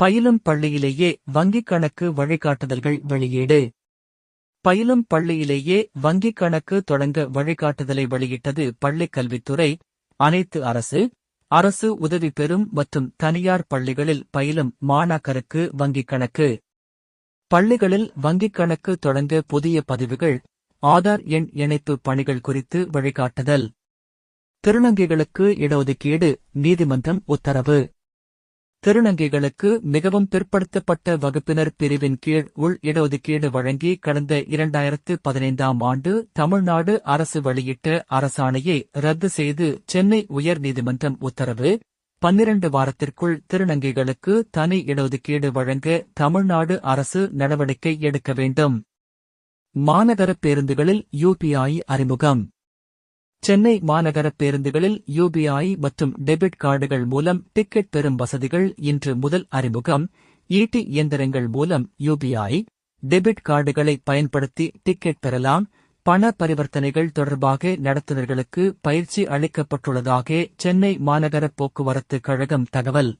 பயிலும் பள்ளியிலேயே வங்கிக் கணக்கு வழிகாட்டுதல்கள் வெளியீடு. பயிலும் பள்ளியிலேயே வங்கிக் கணக்கு தொடங்க வழிகாட்டுதலை வெளியிட்டது பள்ளிக் கல்வித்துறை அனைத்து அரசு அரசு உதவி பெறும் மற்றும் தனியார் பள்ளிகளில் பயிலும் மாணாக்கருக்கு வங்கிக் கணக்கு. பள்ளிகளில் வங்கிக் கணக்கு தொடங்க புதிய பதிவுகள் ஆதார் எண் இணைப்பு பணிகள் குறித்து வழிகாட்டுதல். திருநங்கைகளுக்கு இடஒதுக்கீடு நீதிமன்றம் உத்தரவு. திருநங்கைகளுக்கு மிகவும் பிற்படுத்தப்பட்ட வகுப்பினர் பிரிவின் கீழ் உள் இடஒதுக்கீடு வழங்கி கடந்த இரண்டாயிரத்து பதினைந்தாம் ஆண்டு தமிழ்நாடு அரசு வெளியிட்ட அரசாணையை ரத்து செய்து சென்னை உயர்நீதிமன்றம் உத்தரவு பன்னிரண்டு வாரத்திற்குள் திருநங்கைகளுக்கு தனி இடஒதுக்கீடு வழங்க தமிழ்நாடு அரசு நடவடிக்கை எடுக்க வேண்டும். மாநகர பேருந்துகளில் யுபிஐ அறிமுகம். சென்னை மாநகர பேருந்துகளில் யுபிஐ மற்றும் டெபிட் கார்டுகள் மூலம் டிக்கெட் பெறும் வசதிகள் இன்று முதல் அறிமுகம். ஈட்டி இயந்திரங்கள் மூலம் யுபிஐ டெபிட் கார்டுகளை பயன்படுத்தி டிக்கெட் பெறலாம். பண பரிவர்த்தனைகள் தொடர்பாக நடத்துனர்களுக்கு பயிற்சி அளிக்கப்பட்டுள்ளதாக சென்னை மாநகர போக்குவரத்து கழகம் தகவல்.